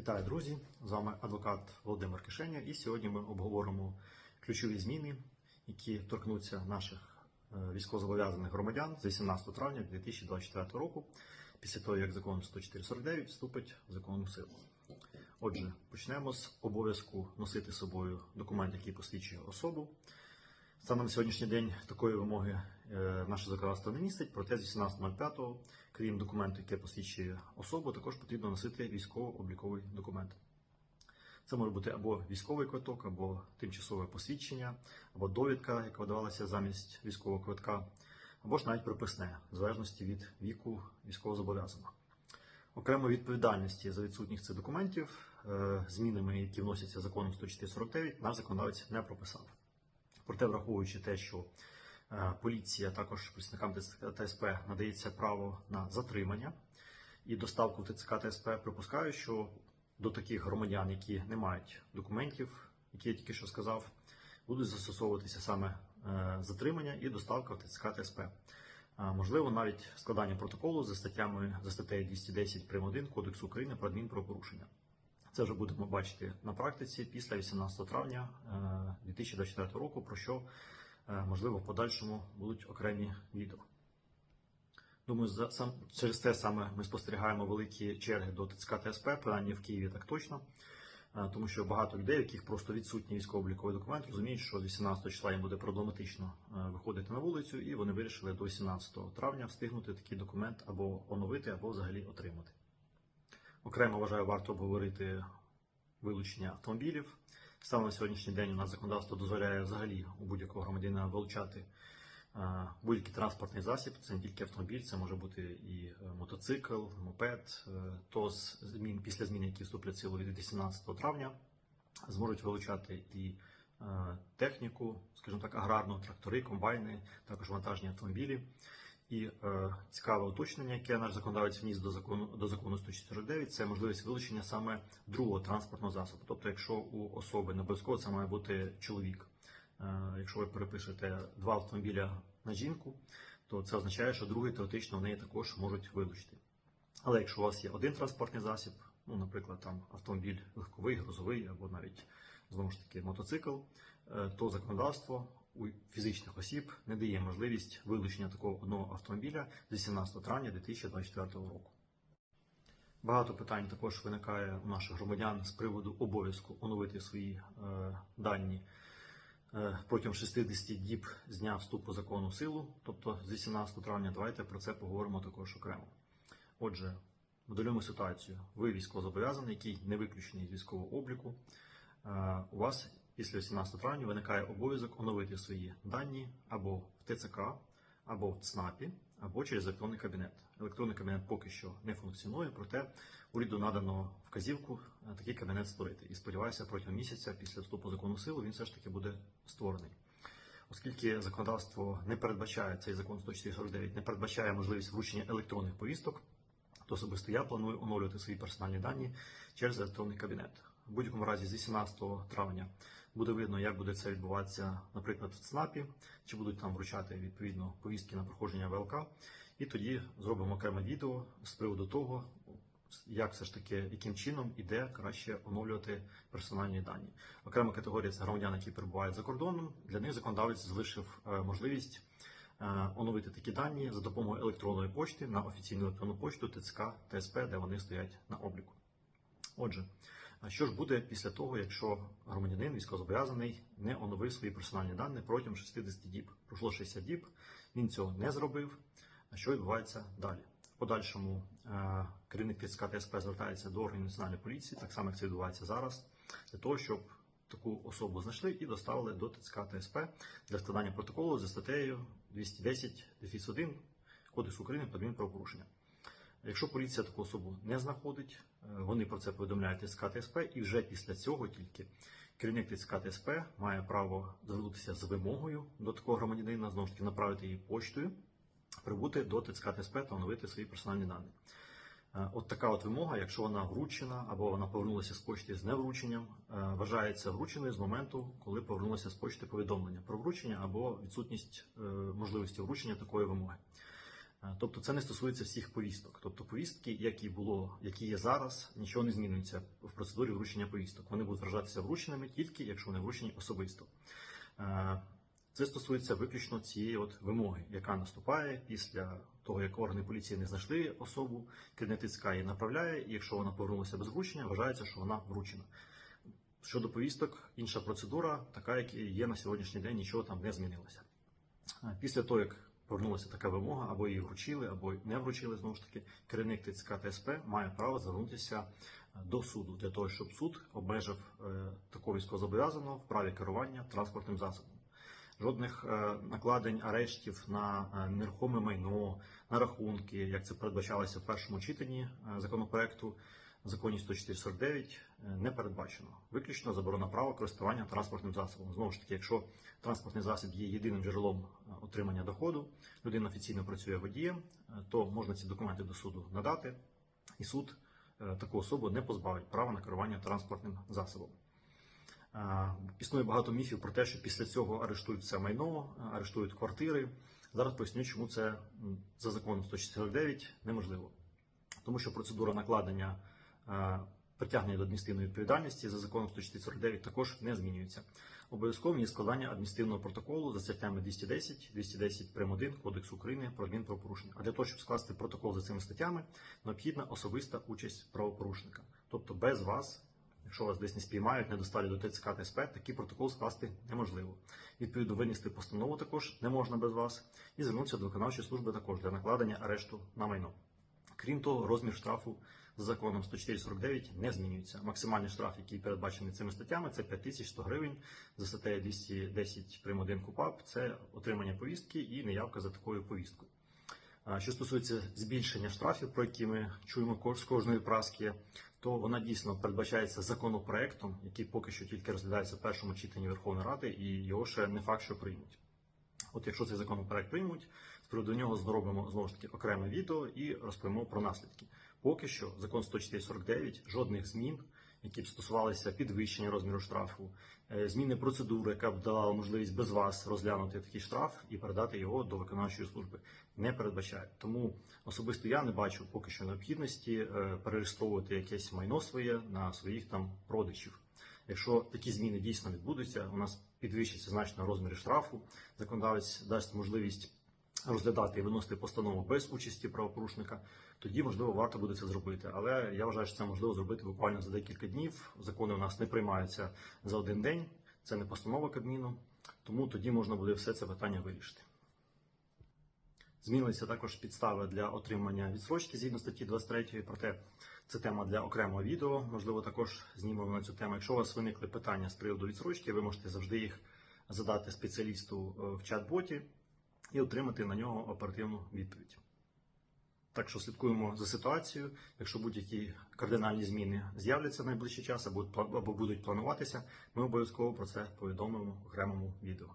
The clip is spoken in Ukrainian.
Вітаю, друзі! З вами адвокат Володимир Кишеня, і сьогодні ми обговоримо ключові зміни, які торкнуться наших е, військовозобов'язаних громадян з 18 травня 2024 року, після того, як закон 10449 вступить в законну силу. Отже, почнемо з обов'язку носити з собою документ, який посвідчує особу. Станом на сьогоднішній день такої вимоги е, наше законодавство не містить, проте з 18.05, крім документу, яке посвідчує особу, також потрібно носити військово-обліковий документ. Це може бути або військовий квиток, або тимчасове посвідчення, або довідка, яка видавалася замість військового квитка, або ж навіть приписне, в залежності від віку військовозобов'язаного. Окремо відповідальності за відсутність цих документів, е, змінами, які вносяться законом 10449, наш законодавець не прописав. Проте, враховуючи те, що е, поліція також представникам ТСП надається право на затримання і доставку в ТЦК ТСП, припускаю, що до таких громадян, які не мають документів, які я тільки що сказав, будуть застосовуватися саме е, затримання і доставка в ТЦК ТСП. Можливо, навіть складання протоколу за статтями за статтею 210 прим. 1 Кодексу України про адмінправопорушення. Це вже будемо бачити на практиці після 18 травня е, 2024 року, про що е, можливо в подальшому будуть окремі відео. Думаю, за сам через це саме ми спостерігаємо великі черги до ТЦК ТСП, принаймні в Києві так точно. Е, Тому що багато людей, яких просто відсутній військово-обліковий документ, розуміють, що з 18 числа їм буде проблематично е, виходити на вулицю, і вони вирішили до 18 травня встигнути такий документ або оновити, або взагалі отримати. Окремо вважаю, варто обговорити вилучення автомобілів. Саме на сьогоднішній день у нас законодавство дозволяє взагалі у будь-якого громадянина вилучати е, будь-який транспортний засіб. Це не тільки автомобіль, це може бути і е, мотоцикл, мопед. Е, То змін після змін, які вступлять в силу від 18 травня, зможуть вилучати і техніку, скажімо так, аграрну, трактори, комбайни, також вантажні автомобілі. І е, цікаве уточнення, яке наш законодавець вніс до закону до закону 149, це можливість вилучення саме другого транспортного засобу. Тобто, якщо у особи не обов'язково це має бути чоловік. Е, якщо ви перепишете два автомобіля на жінку, то це означає, що другий теоретично в неї також можуть вилучити. Але якщо у вас є один транспортний засіб, ну, наприклад, там автомобіль легковий, грузовий або навіть знову ж таки мотоцикл, е, то законодавство у фізичних осіб не дає можливість вилучення такого одного автомобіля з 18 травня 2024 року. Багато питань також виникає у наших громадян з приводу обов'язку оновити свої е, дані е, протягом 60 діб з дня вступу закону в силу, тобто з 18 травня. Давайте про це поговоримо також окремо. Отже, моделюємо ситуацію. Ви військовозобов'язаний, який не виключений з військового обліку. Е, У вас після 18 травня виникає обов'язок оновити свої дані або в ТЦК, або в ЦНАПі, або через електронний кабінет. Електронний кабінет поки що не функціонує, проте уряду надано вказівку е, такий кабінет створити. І сподіваюся, протягом місяця після вступу закону в силу він все ж таки буде створений. Оскільки законодавство не передбачає цей закон 149, не передбачає можливість вручення електронних повісток, то особисто я планую оновлювати свої персональні дані через електронний кабінет. В будь-якому разі з 18 травня буде видно, як буде це відбуватися, наприклад, в ЦНАПі, чи будуть там вручати відповідно повістки на проходження ВЛК. І тоді зробимо окреме відео з приводу того, як все ж таки, яким чином і де краще оновлювати персональні дані. Окрема категорія це громадяни, які перебувають за кордоном. Для них законодавець залишив е, можливість е, оновити такі дані за допомогою електронної почти на офіційну електронну почту ТЦК ТСП, де вони стоять на обліку. Отже, а що ж буде після того, якщо громадянин військовозобов'язаний не оновив свої персональні дані протягом 60 діб? Пройшло 60 діб, він цього не зробив. А що відбувається далі? В подальшому е, керівник ТЦК ТСП звертається до органів національної поліції, так само як це відбувається зараз, для того, щоб таку особу знайшли і доставили до ТЦК ТСП для складання протоколу за статтею 210 1 Кодексу України про адмінправопорушення. Якщо поліція таку особу не знаходить, е, вони про це повідомляють ТСК ТСП, і вже після цього тільки керівник ТСК ТСП має право звернутися з вимогою до такого громадянина, знову ж таки направити її поштою, прибути до ТСК ТСП та оновити свої персональні дані. Е, От така от вимога, якщо вона вручена або вона повернулася з почти з неврученням, е, вважається врученою з моменту, коли повернулося з почти повідомлення про вручення або відсутність можливості вручення такої вимоги. Тобто це не стосується всіх повісток. Тобто повістки, які було, які є зараз, нічого не змінюється в процедурі вручення повісток. Вони будуть вважатися врученими тільки якщо вони вручені особисто. Це стосується виключно цієї от вимоги, яка наступає після того, як органи поліції не знайшли особу, керівник ТЦК її направляє, і якщо вона повернулася без вручення, вважається, що вона вручена. Щодо повісток, інша процедура, така, як є на сьогоднішній день, нічого там не змінилося. Після того, як повернулася така вимога, або її вручили, або не вручили, знову ж таки, керівник ТЦК та СП має право звернутися е, до суду для того, щоб суд обмежив е, такого військовозобов'язаного в праві керування транспортним засобом. Жодних е, накладень арештів на нерухоме майно, на рахунки, як це передбачалося в першому читанні законопроекту в законі 10449 е, не передбачено. Виключно заборона права користування транспортним засобом. Знову ж таки, якщо транспортний засіб є єдиним джерелом е, отримання доходу, людина офіційно працює водієм, е, то можна ці документи до суду надати, і суд таку особу не позбавить права на керування транспортним засобом. Існує багато міфів про те, що після цього арештують все майно, арештують квартири. Зараз поясню, чому це за законом 149 неможливо. Тому що процедура накладення притягнення до адміністративної відповідальності за законом 149 також не змінюється. Обов'язковим є складання адміністративного протоколу за статтями 210, 210 прим. 1 Кодексу України про адмінправопорушення. А для того, щоб скласти протокол за цими статтями, необхідна особиста участь правопорушника. Тобто без вас, якщо вас десь не спіймають, не досталі до ТЦК та СП, такий протокол скласти неможливо. Відповідно, винести постанову також не можна без вас, і звернутися до виконавчої служби також для накладення арешту на майно. Крім того, розмір штрафу законом 10449 не змінюється. Максимальний штраф, який передбачений цими статтями, це 5100 гривень. За статтею 210 прим. 1 КУПАП це отримання повістки і неявка за такою повісткою. Що стосується збільшення штрафів, про які ми чуємо з кожної праски, то вона дійсно передбачається законопроектом, який поки що тільки розглядається в першому читанні Верховної Ради, і його ще не факт, що приймуть. От якщо цей законопроект приймуть, з приводу нього зробимо знову ж таки окреме відео і розповімо про наслідки. Поки що закон 10449 жодних змін, які б стосувалися підвищення розміру штрафу, е, зміни процедури, яка б дала можливість без вас розглянути такий штраф і передати його до виконавчої служби, не передбачає. Тому особисто я не бачу поки що необхідності е, перереєстровувати якесь майно своє на своїх там родичів. Якщо такі зміни дійсно відбудуться, у нас підвищиться значно розміри штрафу. Законодавець дасть можливість розглядати і виносити постанову без участі правопорушника. Тоді можливо варто буде це зробити. Але я вважаю, що це можливо зробити буквально за декілька днів. Закони у нас не приймаються за один день. Це не постанова Кабміну, тому тоді можна буде все це питання вирішити. Змінилися також підстави для отримання відсрочки згідно статті 23, проте це тема для окремого відео. Можливо, також знімемо на цю тему. Якщо у вас виникли питання з приводу відсрочки, ви можете завжди їх задати спеціалісту е, в чат-боті і отримати на нього оперативну відповідь. Так що слідкуємо за ситуацією. Якщо будь-які кардинальні зміни з'являться в найближчий час або будуть плануватися, ми обов'язково про це повідомимо в окремому відео.